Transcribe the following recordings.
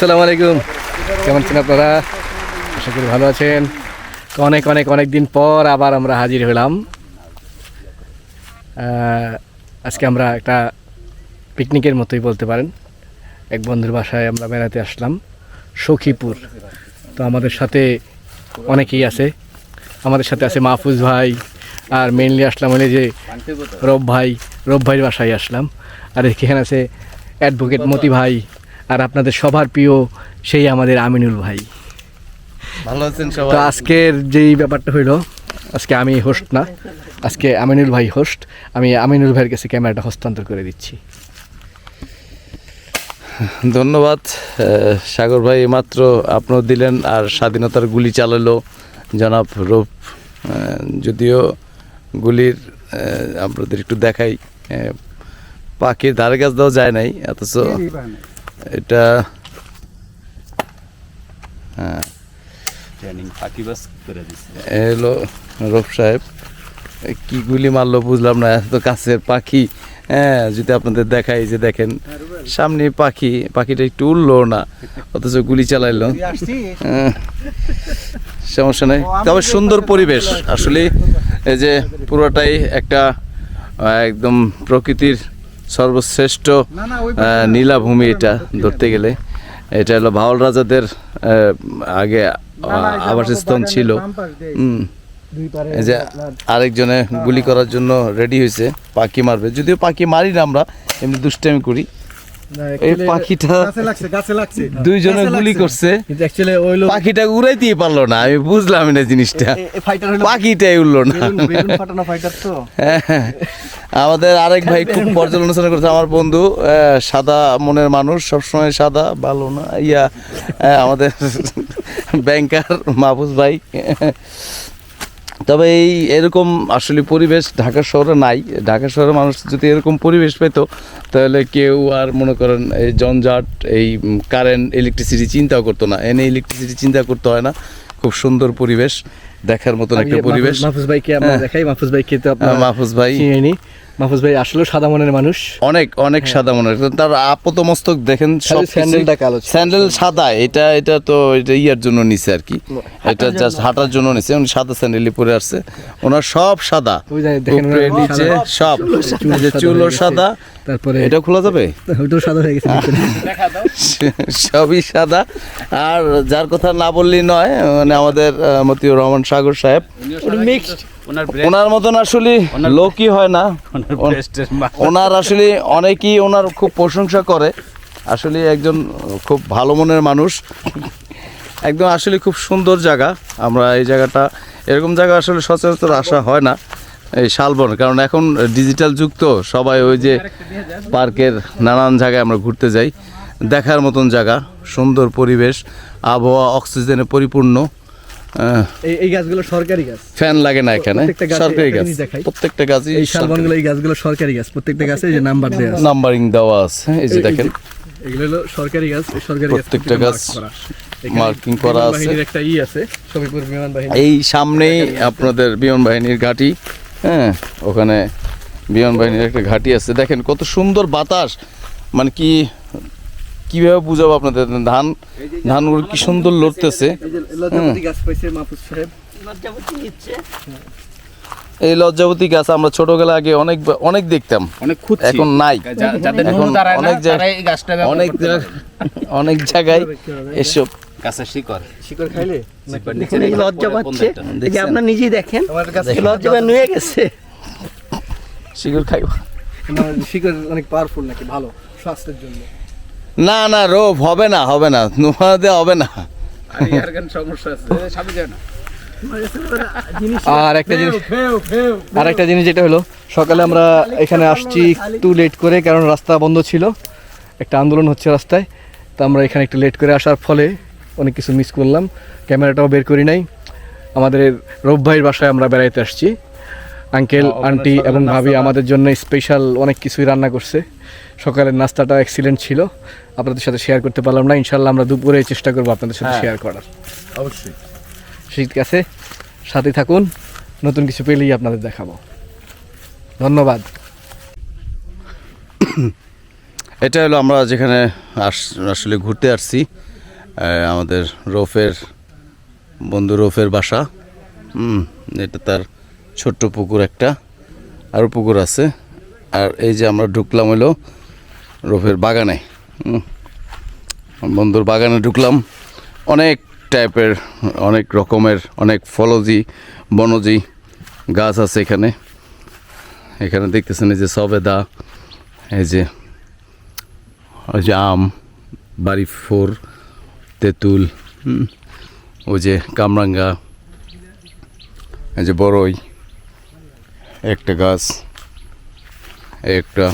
আসসালামু আলাইকুম। কেমন আছেন আপনারা? আশা করি ভালো আছেন। অনেক অনেক অনেক দিন পর আবার আমরা হাজির হলাম। আজকে আমরা একটা পিকনিকের মতোই বলতে পারেন। এক বন্ধুর বাসায় আমরা বেড়াতে আসলাম, সখীপুর। তো আমাদের সাথে অনেকেই আছে। আমাদের সাথে আছে মাহফুজ ভাই, আর মেনলি আসলাম হলে যে রব ভাই, রব ভাইয়ের বাসায় আসলাম। আর এখানে আছে অ্যাডভোকেট মতি ভাই আর আপনাদের সবার প্রিয় সেই আমাদের আমিনুল ভাই। ভালো আছেন সবাই? তো আজকের যেই ব্যাপারটা হইল আজকে আমি হোস্ট না আজকে আমিনুল ভাই হোস্ট আমি আমিনুল ভাইয়ের কাছে ক্যামেরাটা হস্তান্তর করে দিচ্ছি। ধন্যবাদ। সাগর ভাই মাত্র আপনার দিলেন আর স্বাধীনতার গুলি চালালো জনাব রূপ। যদিও গুলির আপনাদের একটু দেখাই পাখির ধারে গাছ দেওয়া যায় নাই অথচ এটা হ্যাঁ। এ হলো রূপ সাহেব। কি গুলি মারলো বুঝলাম না এত কাছের পাখি। হ্যাঁ যদি আপনাদের দেখাই যে দেখেন সামনে পাখি পাখিটা একটু উঠল না অথচ গুলি চালাইলো। হ্যাঁ, সমস্যা নেই। তবে সুন্দর পরিবেশ। আসলে এই যে পুরোটাই একটা একদম প্রকৃতির সর্বশ্রেষ্ঠ নীলাভূমি এটা ধরতে গেলে। এটা হলো ভাওল রাজাদের আগে আবাসস্থান আবাসস্থল ছিল। এই যে আরেকজনে গুলি করার জন্য রেডি হয়েছে পাখি মারবে। যদিও পাখি মারি না আমরা এমনি দুষ্টামি করি। এই পাখিটা দুইজনে গুলি করছে। পাখিটা পারল না আমি বুঝলাম না জিনিসটা। পাখিটাই উড়লো না। আমাদের আরেক ভাই খুব পর্যালোচনা করছে আমার বন্ধু সাদা মনের মানুষ সবসময় সাদা ভালো না ইয়া আমাদের ব্যাংকার মাহফুজ ভাই। তবে এই এরকম আসলে পরিবেশ ঢাকা শহরে নাই। ঢাকা শহরে মানুষ যদি এরকম পরিবেশ পেত তাহলে কেউ আর মনে করেন এই জঞ্জাট এই কারেন্ট ইলেকট্রিসিটি চিন্তাও করতো না। এনে ইলেকট্রিসিটি চিন্তা করতে হয় না। খুব সুন্দর পরিবেশ দেখার মতন একটা পরিবেশ। মাহফুজ ভাইকে আমরা হ্যাঁ। দেখাই। মাহফুজ ভাইকে তো আপনারা মাহফুজ ভাই। মাহফুজ ভাই আসলে সাদা মনের মানুষ। অনেক অনেক সাদা মনে হয় তার আপাত মস্তক দেখেন সব স্যান্ডেলটা কালো স্যান্ডেল সাদা এটা এটা তো এটা ইয়ার জন্য নিছে আর কি। এটা জাস্ট হাঁটার জন্য নিছে উনি সাদা স্যান্ডেলই পরে আসছে। ওনার সব সাদা। উপরে নিচে সব। যে চুলও সাদা। তারপরে এটা খোলা যাবে? ওইটাও সাদা হয়ে গেছে সবই সাদা। আর যার কথা না বললেই নয় মানে আমাদের মতিউর রহমান সাগর সাহেব। ওনার মতন আসলে লোকই হয় না। ওনার আসলে অনেকেই ওনার খুব প্রশংসা করে। আসলে একজন খুব ভালো মনের মানুষ। একদম আসলে খুব সুন্দর জায়গা। আমরা এই জায়গাটা এরকম জায়গা আসলে সচরাচর আসা হয় না এই শালবন। কারণ এখন ডিজিটাল যুগ তো সবাই ওই যে পার্কের নানান জায়গায় আমরা ঘুরতে যাই। দেখার মতন জায়গা সুন্দর পরিবেশ আবহাওয়া অক্সিজেনে পরিপূর্ণ। এই এই গাছগুলো সরকারি গাছ। ফ্যান লাগে না এখানে সরকারি গাছ প্রত্যেকটা গাছই এই শালবনগুলো এই গাছগুলো সরকারি গাছ প্রত্যেকটা গাছে যে নাম্বার দেওয়া আছে। নাম্বারিং দেওয়া আছে এই যে এই- এই দেখেন। এগুলো হলো সরকারি গাছ এই সরকারি প্রত্যেকটা গাছ এখানে করা আছে। একটা ই আছে সবিপুর বিমান বাহিনী। এই সামনেই আপনাদের বিমান বাহিনীর ঘাঁটি হ্যাঁ ওখানে বিমান বাহিনীর একটা ঘাঁটি আছে। দেখেন কত সুন্দর বাতাস মানে কি কীভাবে বুঝাবো আপনাদের? ধান ধানগুলো কি সুন্দর লড়তেছে। এই লজ্জাবতী গাছ আমরা ছোটবেলা আগে অনেক অনেক দেখতাম। অনেক এখন নাই। এখন অনেক জায়গায়- গাছটা অনেক জায়গায় অনেক জায়গায় এসব গাছের শিকড়। শিকড় খাইলে? লজ্জা পাচ্ছে? যে? আপনার নিজেই দেখেন এই লজ্জা নুয়ে গেছে। শিকড় খাইবা। শিকড় অনেক পাওয়ারফুল নাকি ভালো স্বাস্থ্যের জন্য। না না রোপ হবে না হবে না নোমাতে হবে না। আরে ইয়ার গান সমস্যা আছে সামনে যায় না। আর একটা জিনিস আর একটা জিনিস যেটা হলো সকালে আমরা এখানে আসছি একটু লেট করে কারণ রাস্তা বন্ধ ছিল। একটা আন্দোলন হচ্ছে রাস্তায় তো আমরা এখানে একটু লেট করে আসার ফলে অনেক কিছু মিস করলাম। ক্যামেরাটাও বের করি নাই। আমাদের রব ভাইয়ের বাসায় আমরা বেড়াইতে আসছি। আঙ্কেল আন্টি এবং ভাবি আমাদের জন্য স্পেশাল অনেক কিছুই রান্না করছে। সকালের নাস্তাটা এক্সিলেন্ট ছিল। আপনাদের সাথে শেয়ার করতে পারলাম না। ইনশাল্লাহ আমরা দুপুরে চেষ্টা করব আপনাদের সাথে শেয়ার করার। অবশ্যই। ঠিক আছে সাথে থাকুন। নতুন কিছু পেলেই আপনাদের দেখাবো। ধন্যবাদ। এটা হলো আমরা যেখানে আস- আসলে ঘুরতে আসছি। আমাদের রোফের বন্ধু রোফের বাসা। হুম এটা তার ছোট্ট পুকুর একটা। আরও পুকুর আছে। আর এই যে আমরা ঢুকলাম হলো রোফের বাগানে। বন্ধুর বাগানে ঢুকলাম। অনেক টাইপের, অনেক রকমের, অনেক ফলজি, বনজি গাছ আছে এখানে। এখানে দেখতেছেন এই যে সবেদা, এই যে, ওই যে আম, বাড়ি ফোর, তেঁতুল ওই যে কামরাঙ্গা, এই যে বড়ই একটা গাছ, একটা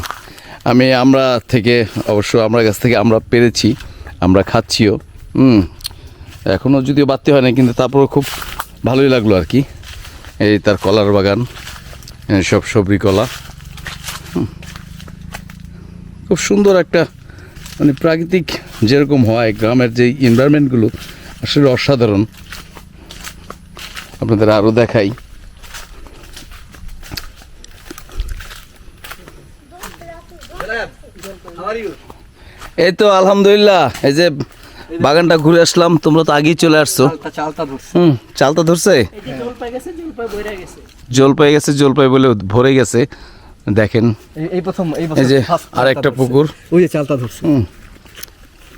আমি আমরা থেকে, অবশ্য আমরা গাছ থেকে আমরা পেরেছি, আমরা খাচ্ছিও, হুম। এখনও যদিও বাড়তে হয় না কিন্তু তারপরেও খুব ভালোই লাগল আর কি। এই তার কলার বাগান সব সবরি কলা খুব সুন্দর একটা মানে প্রাকৃতিক যেরকম হয়, গ্রামের যে এনভায়রনমেন্টগুলো আসলে অসাধারণ। আপনাদের আরও দেখাই। এই তো আলহামদুলিল্লাহ এই যে বাগানটা ঘুরে আসলাম তোমরা তো আগেই চলে আসছো। চালতা ধরছে। হুম চালতা ধরছে? জলপাই গেছে জলপাই বলে ভরে গেছে। দেখেন এই- প্রথম এই যে আর একটা পুকুর। ওই যে চালতা ধরছে। হুম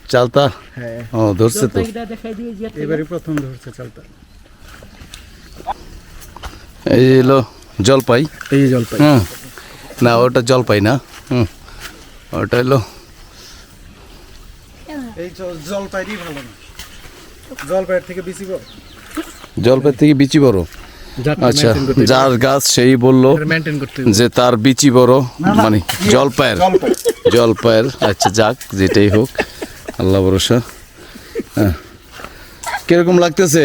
চালতা হ্যাঁ। ও ধরছে তো। এবারে প্রথম ধরছে চালটা। এই এলো জলপাই। এই জলপাই। হুম না ওটা জলপাই না। হুম ওটা এলো এই জলপাইরই ভালো না। জলপাইয়ের থেকে বেশি বড়। জলপাই থেকে বিচি বড়? আচ্ছা যার গাছ সেই বলল। যে তার বিচি বড় মানে জলপাইয়ের জলপাই জলপাইয়ের আচ্ছা যাক যেটাই হোক আল্লাহ ভরসা। হ্যাঁ। কীরকম লাগতেছে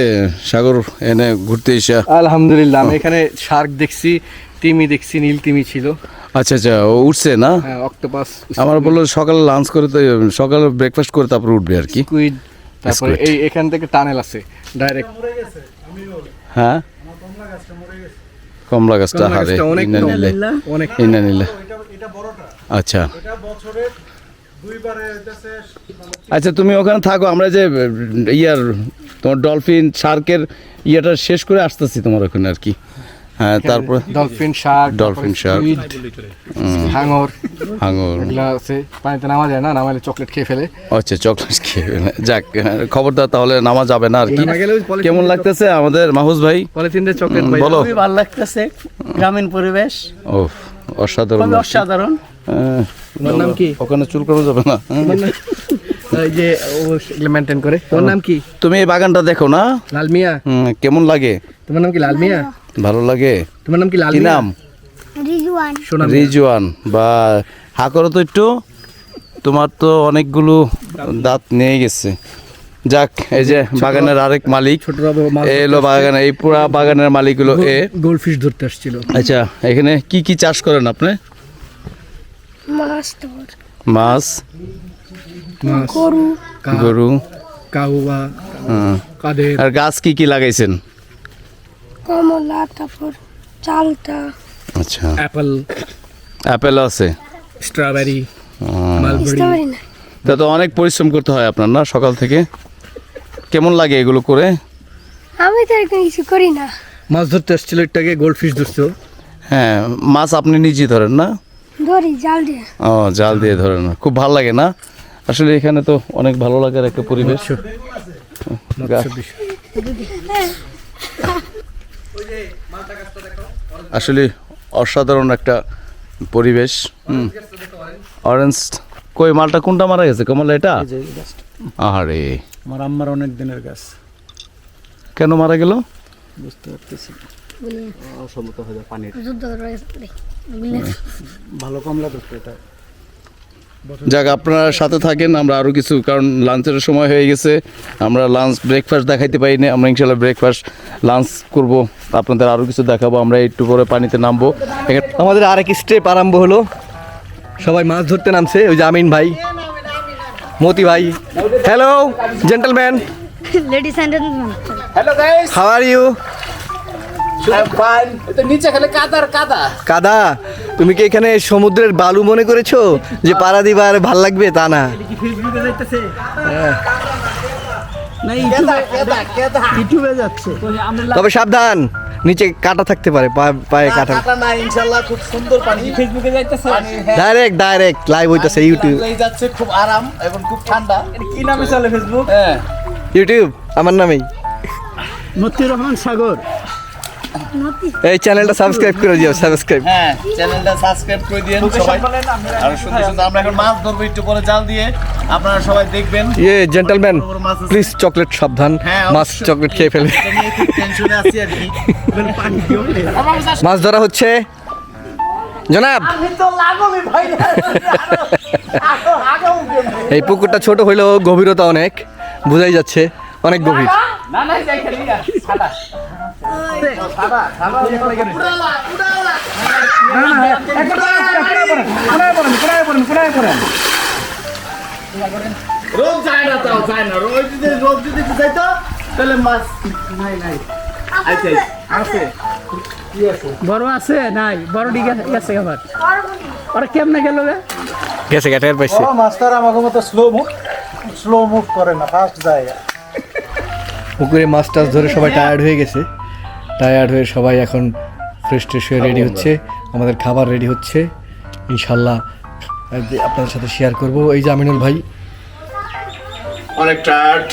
সাগর এনে ঘুরতে এসে? আলহামদুলিল্লাহ আমি এখানে শার্ক দেখছি তিমি দেখছি নীল তিমি ছিল। আচ্ছা আচ্ছা ও উঠছে না? হ্যাঁ অক্টোপাস আমার বলল সকালে লাঞ্চ করে তো সকালে ব্রেকফাস্ট করে তারপর উঠবে আর কি। স্কুইড তারপরে এই এখান থেকে টানেল আছে ডাইরেক্ট হ্যাঁ? কমলা গাছটা হারে অনেক ইনা নিলে। অনেক ইনা নিলে। এটা এটা বড়টা। আচ্ছা। এটা বছরে দুইবারে হইতেছে আচ্ছা তুমি ওখানে থাকো আমরা যে ইয়ার তোমার ডলফিন শার্কের ইয়েটা শেষ করে আসতেছি তোমার ওখানে আর কি। হ্যাঁ তারপর ডলফিন শার্ক ডলফিন শার্ক হাঙর হাঙর। এগুলা আছে পানিতে নামা যায় না নামালে চকলেট খেয়ে ফেলে। আচ্ছা চকলেট খেয়ে ফেলে। যাক হ্যাঁ, খবরদার তাহলে নামা যাবে না আর কি। কেমন লাগতেছে আমাদের মাহুস ভাই? পলিথিন দিয়ে চকলেট বলো। ভালো লাগতেছে গ্রামীণ পরিবেশ। ও অসাধারণ অসাধারণ। হ্যাঁ, তোমার নাম কি? ওখানে চুল করা যাবে না। হ্যাঁ। যে ও মেনটেন করে। তোমার নাম কি? তুমি এই বাগানটা দেখো না? লাল মিয়া কেমন লাগে? তোমার নাম কি লাল মিয়া ভালো লাগে? তোমার নাম কি লাল নাম? রিজওয়ান। রিজওয়ান। বা হা করো তো একটু। তোমার তো অনেকগুলো দাঁত নিয়ে গেছে। যাক এই যে বাগানের আরেক মালিক। এলো বাগানে এই পুরা বাগানের মালিক হলো এ। গোল্ডফিশ ধরতে আসছিল। আচ্ছা এখানে কি কি চাষ করেন আপনি? মাছ তোর মাছ মাছ গরু গরু। কাউয়া হ্যাঁ। কাদের। আর গাছ কি কি লাগাইছেন? কমলা তারপর চালটা। আচ্ছা। অ্যাপল। অ্যাপেল আছে। স্ট্রবেরি। মালবেরি। তা তো অনেক পরিশ্রম করতে হয় আপনার না সকাল থেকে? কেমন লাগে এগুলো করে? আমি তো এরকম কিছু করি না। মাছ ধরতে আসছিল একটাকে গোল্ডফিশ ধরছো হ্যাঁ মাছ আপনি নিজেই ধরেন না? ধরি জাল দিয়ে। ও জাল দিয়ে ধরেন না। খুব ভালো লাগে না? আসলে এখানে তো অনেক ভালো লাগার একটা পরিবেশ। আসলে অসাধারণ একটা পরিবেশ অরেঞ্জ কই মালটা কোনটা মারা গেছে? কমলা এটা? আহারে। আমার আম্মার অনেক দিনের গাছ। কেন মারা গেল? বুঝতে পারতেছি যুদ্ধ রয়েছে ভালো কমলা ধরতো এটা। যাক আপনারা সাথে থাকেন আমরা আরও কিছু কারণ লাঞ্চের সময় হয়ে গেছে। আমরা লাঞ্চ ব্রেকফাস্ট দেখাইতে পারিনি আমরা ইনশাল্লাহ ব্রেকফাস্ট লাঞ্চ করব। আপনাদের আরও কিছু দেখাবো আমরা একটু পরে পানিতে নামবো। আমাদের আরেক স্টেপ আরম্ভ হলো। সবাই মাছ ধরতে নামছে ওই যে আমিন ভাই মতি ভাই। Hello gentleman ladies and how are you তো নিচে খালি কাদার কাদা। কাদা? তুমি কি এখানে সমুদ্রের বালু মনে করেছ? যে পাড়া দিবা আর ভালো লাগবে তা না। কি ফেসবুকে যাইতেছে? না ইউটিউবে ইউটিউবে যাচ্ছে। তবে সাবধান নিচে কাটা থাকতে পারে পায়ে কাটা। না ইনশাল্লাহ খুব সুন্দর পানি। ফেসবুকে যাইতেছে? ডাইরেক্ট ডাইরেক্ট লাইভ হইতাছে ইউটিউব যাচ্ছে খুব আরাম এবং খুব ঠান্ডা। কি নামে চলে ফেসবুক হ্যাঁ। ইউটিউব আমার নামেই। মতিউর রহমান সাগর। এই চ্যানেলটা সাবস্ক্রাইব করে দিও সাবস্ক্রাইব হ্যাঁ চ্যানেলটা সাবস্ক্রাইব করে দিয়েন সবাই। আর সুন্দর সুন্দর আমরা এখন মাছ ধরবো একটু পরে জাল দিয়ে। আপনারা সবাই দেখবেন। ইয়ে জেন্টলম্যান প্লিজ চকলেট সাবধান। হ্যাঁ, মাছ চকলেট খেয়ে ফেলবে। খুব টেনশনে আছি আর কি। মাছ ধরা হচ্ছে। জনাব। এই পুকুরটা ছোট হইলেও গভীরতা অনেক বোঝাই যাচ্ছে অনেক গভীর। যায় না তাও যায় না যদি যদি তাহলে মাছ আচ্ছা আছে বড় আছে? নাই। বড় ডিগে গেছে আবার। ওরা কেমনে গেল গে গেছে গ্যাটার পাইছে। বড় মাস্টার আমাকে মতো স্লো মুভ স্লো মুভ করে না ফাস্ট যায়। পুকুরে মাছ টাছ ধরে সবাই টায়ার্ড হয়ে গেছে। টায়ার্ড হয়ে সবাই এখন ফ্রেশ ট্রেশ হয়ে রেডি হচ্ছে। আমাদের খাবার রেডি হচ্ছে। ইনশাল্লাহ আপনাদের সাথে শেয়ার করব। এই যে আমিনুল ভাই। অনেক টায়ার্ড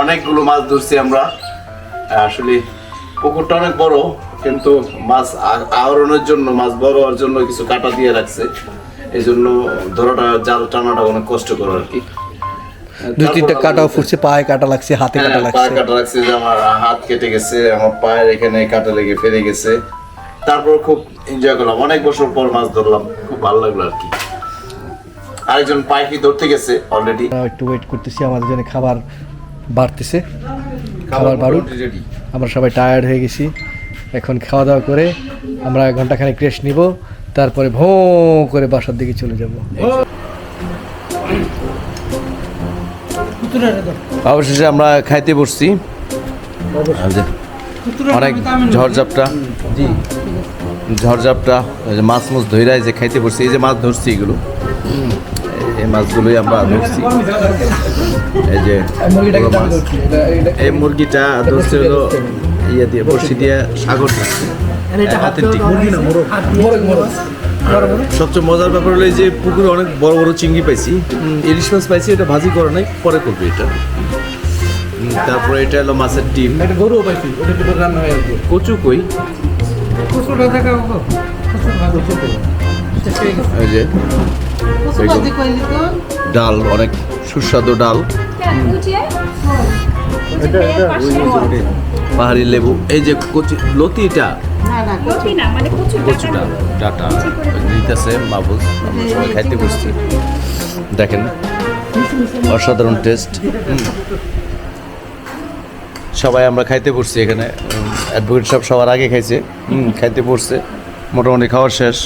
অনেকগুলো মাছ ধরছি আমরা। আসলে পুকুরটা অনেক বড় কিন্তু মাছ আহরণের জন্য মাছ বড় হওয়ার জন্য কিছু কাটা দিয়ে রাখছে। এই জন্য ধরাটা জাল টানাটা অনেক কষ্টকর আর কি। দুই তিনটা কাটাও ফুটছে পায়ে কাটা লাগছে হাতে কাটা হ্যাঁ, লাগছে। পায়ে কাটা লাগছে যে আমার হাত কেটে গেছে আমার পায়ের এখানে কাটা লেগে ফেলে গেছে। তারপর খুব এনজয় করলাম। অনেক বছর পর মাছ ধরলাম খুব ভালো লাগল আর কি। আরেকজন পাখি ধরতে গেছে অলরেডি একটু ওয়েট করতেছি আমাদের জন্য খাবার বাড়তেছে। খাবার বাড়ুক। আমরা সবাই টায়ার্ড হয়ে গেছি। এখন খাওয়া দাওয়া করে আমরা ঘন্টাখানেক রেস্ট নিব তারপরে ভোঁ করে বাসার দিকে চলে যাব। অবশেষে আমরা খাইতে বসছি। অনেক ঝড়ঝাপটা। জি। ঝড়ঝাপটা ওই যে মাছ মুছ ধৈরায় যে খাইতে বসছি এই যে মাছ ধরছি এগুলো। এই মাছগুলোই আমরা ধরছি। এই যে মাছ। এই মুরগিটা ধরছে হলো ইয়ে দিয়ে বড়শি দিয়ে সাগর থাকছে হাতের টিক সবচেয়ে মজার ব্যাপার হলো এই যে পুকুরে অনেক বড় বড় চিংড়ি পাইছি। ইলিশ মাছ পাইছি এটা ভাজি করে নাই পরে করবে এটা। তারপরে এটা হলো মাছের ডিম। এটা গরু পাইছি ওটা রান্না হয়ে গেছে। কচু কই? দেখা এই যে ডাল অনেক সুস্বাদু ডাল। পাহাড়ি লেবু। এই যে কচি লতিটা? কচুটা ডাটা। দিতেছে মাহবুজ আমরা সবাই খাইতে বসছি। দেখেন অসাধারণ টেস্ট। সবাই আমরা খাইতে বসছি এখানে। অ্যাডভোকেট সব সবার আগে খাইছে। হুম, খাইতে বসছে। মোটামুটি খাওয়ার শেষ।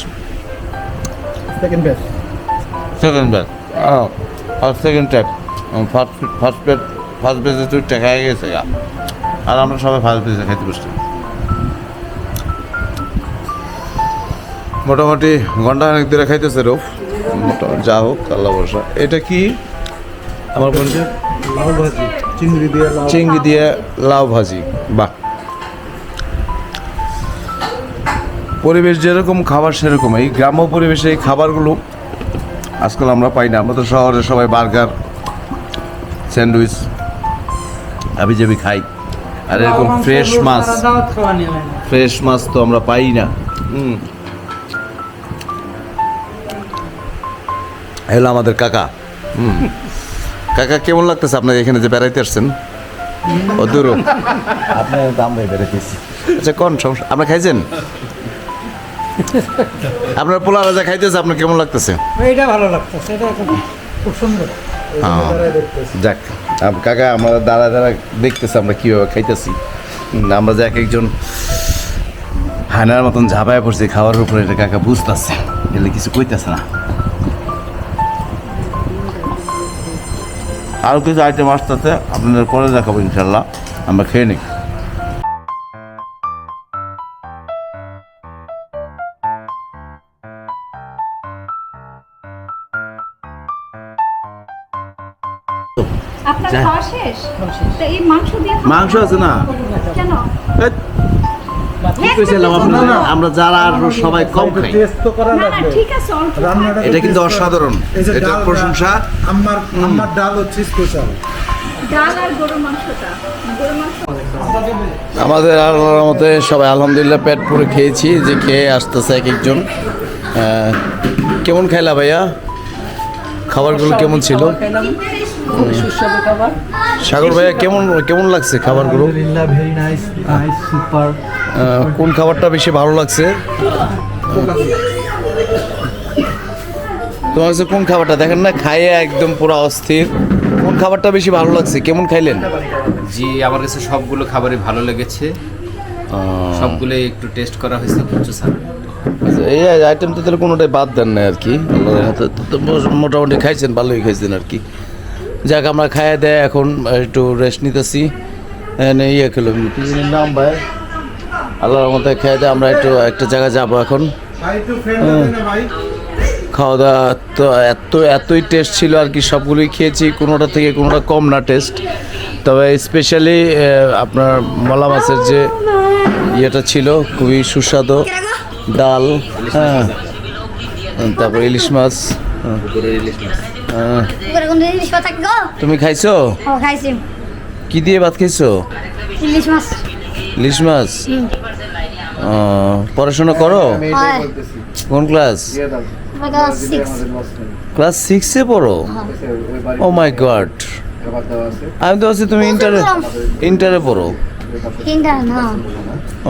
সেকেন্ড ব্যাচ সেকেন্ড ব্যাচ আর second type first first batch first ব্যাচে তুই টাকা গেছে গা। আর আমরা সবাই ফার্স্ট ব্যাচে খাইতে বসছি মোটামুটি ঘণ্টা খানেক ধরে খাইতেছে রোফ। মোটামুটি যা হোক আল্লাহ বর্ষা এটা কি? আমার বলছে লাউ ভাজি চিংড়ি দিয়ে চিংড়ি দিয়ে লাউ ভাজি বাহ। পরিবেশ যেরকম খাবার সেরকম। এই গ্রাম্য পরিবেশে এই খাবারগুলো আজকাল আমরা পাই না। আমরা তো শহরে সবাই বার্গার স্যান্ডউইচ আবি যাবি খাই। আর এরকম ফ্রেশ মাছ। ফ্রেশ মাছ তো আমরা পাই না। হুম। হলো আমাদের কাকা। হুম। কাকা কেমন লাগতেছে আপনাকে এখানে যে বেড়াইতে আসছেন? অদূর। আপনার দাম ভাই বেড়াইতেছি। আচ্ছা কোন সমস্যা? আপনার খাইছেন? আপনার পোলা রাজা খাইতেছে আপনার কেমন লাগতেছে? এইটা ভালো লাগতেছে এটা খুব সুন্দর। যাক কাকা, আমরা দাঁড়া দাঁড়া, দেখতেছি আমরা কীভাবে খাইতেছি। আমরা যে এক একজন হানার মতন ঝাঁপায় পড়ছি, খাওয়ার উপরে এটা কাকা বুঝতেছে, এলে কিছু কইতেছে না। আরও কিছু আইটেম আসতেছে, আপনাদের পরে দেখাবো ইনশাল্লাহ, আমরা খেয়ে নিই। মাংস দিয়ে খাওয়া- মাংস আছে না। আমরা যারা আর সবাই কম খাই। এটা কিন্তু অসাধারণ। এটা প্রশংসা। আমার আমার ডাল হচ্ছে স্পেশাল আমাদের আল্লাহর মতে সবাই আলহামদুলিল্লাহ পেট পুরো খেয়েছি যে খেয়ে আসতেছে এক একজন। কেমন খাইলা ভাইয়া? খাবারগুলো কেমন ছিল? খুবই সুস্বাদু খাবার। সাগর ভাইয়া কেমন কেমন লাগছে খাবারগুলো? আলহামদুলিল্লাহ ভেরি নাইস নাইস সুপার কোন খাবারটা বেশি ভালো লাগছে? তোমার কাছে কোন খাবারটা? দেখেন না খাইয়ে একদম পুরো অস্থির। কোন খাবারটা বেশি ভালো লাগছে? কেমন খাইলেন? জি আমার কাছে সবগুলো খাবারই ভালো লেগেছে। সবগুলো একটু টেস্ট করা হয়েছে ছাড়া আচ্ছা, এই আইটেম তো তাহলে কোনোটাই বাদ দেন না আর কি। মোটামুটি খাইছেন ভালোই খাইছেন আর কি। যাক আমরা খাইয়ে দেয় এখন একটু রেস্ট নিতেছি। ইয়ে খেলো। নাম ভাই। আল্লাহর মতে খেয়ে দেয় আমরা একটু একটা জায়গায় যাব এখন। খাওয়া দাওয়া তো এত এতই টেস্ট ছিল আর কি সবগুলোই খেয়েছি কোনোটা থেকে কোনোটা কম না টেস্ট তবে স্পেশালি আপনার মলা মাছের যে ইয়েটা ছিল খুবই সুস্বাদু। ডাল হ্যাঁ। তারপর ইলিশ মাছ। ইলিশ মাছ। তুমি খাইছো? কি দিয়ে ভাত খাইছো? ইলিশ মাছ। ইলিশ মাছ? পড়াশোনা করো? কোন ক্লাস? ক্লাস সিক্স পড়ো? ও মাই গড আমি তো আছি তুমি ইন্টারে ইন্টারে পড়ো। না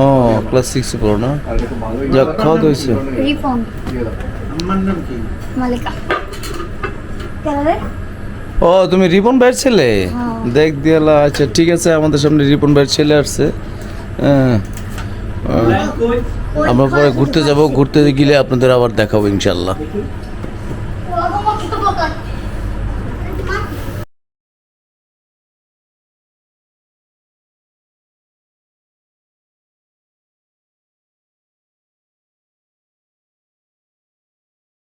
ও ক্লাস সিক্সে পড়ো না? যাক খাওয়া তো হয়েছে। মালিকা। ও তুমি রিপন ভাইয়ের ছেলে? হ্যাঁ। দেখ দিয়ালা আচ্ছা ঠিক আছে আমাদের সামনে রিপন ভাইয়ের ছেলে আসছে। হ্যাঁ। আমরা পরে ঘুরতে যাব ঘুরতে গেলে আপনাদের আবার দেখাবো ইনশাল্লাহ